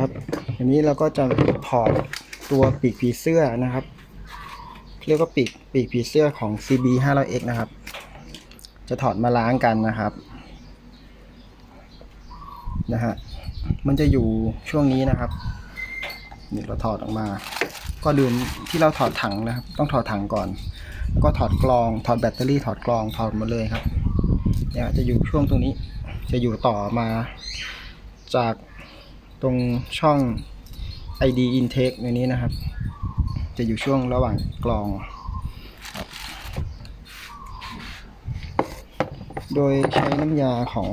ครับ อันนี้เราก็จะถอดตัวปีกผีเสื้อนะครับ เรียกว่าปีกปีกผีเสื้อของ CB 500X นะครับ จะถอดมาล้างกันนะครับนะฮะมันจะอยู่ช่วงนี้นะครับนี่เราถอดออกมา ก็ดื่มที่เราถอดถังนะครับ ต้องถอดถังก่อน แล้วก็ถอดกรอง ถอดแบตเตอรี่ ถอดกรอง ถอดหมดเลยครับ เนี่ยจะอยู่ช่วงตรงนี้ จะอยู่ต่อมาจาก ตรงช่อง ID intake ในนี้นะครับ จะอยู่ช่วงระหว่างกรอง โดยใช้น้ำยาของ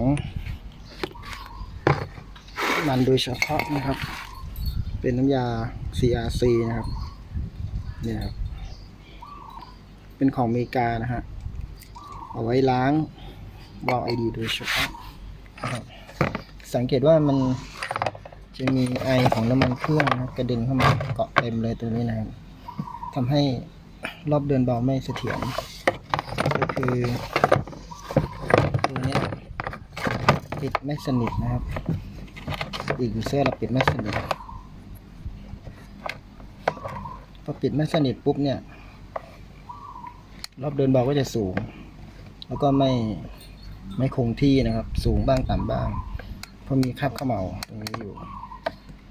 มันโดยเฉพาะนะครับ เป็นน้ำยา CRC นะครับเนี่ยครับ เป็นของอเมริกานะฮะ เอาไว้ล้างวาล์วไอดีโดยเฉพาะสังเกตว่ามัน จะมีไอของน้ำมันเครื่องนะกระเด็นเข้ามาเกาะเต็มเลยตรงนี้นะครับทำให้รอบเดินเบาไม่เสถียรก็คือตัวนี้ปิดไม่สนิทนะครับ อีกเสื้อเราปิดไม่สนิทพอปิดไม่สนิทปุ๊บเนี่ย รอบเดินเบาก็จะสูง แล้วก็ไม่ไม่คงที่นะครับ สูงบ้างต่ำบ้างเพราะมีคราบเขม่าตรงนี้อยู่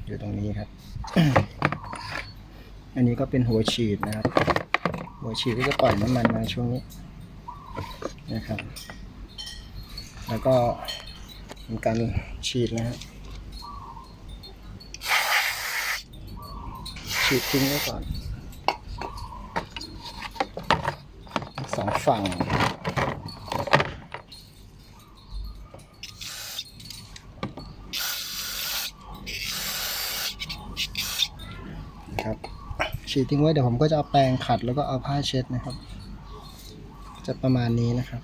อยู่ตรงนี้ครับ อันนี้ก็เป็นหัวฉีดนะครับ หัวฉีดก็จะปล่อยน้ำมันมาช่วงนี้นะครับ แล้วก็ทำการฉีดนะครับฉีดทิ้งไว้ก่อนสองฝั่ง นะ ครับ ฉีดทิ้งไว้เดี๋ยวผมก็จะเอาแปรงขัดแล้วก็เอาผ้าเช็ดนะครับ จะประมาณนี้นะครับ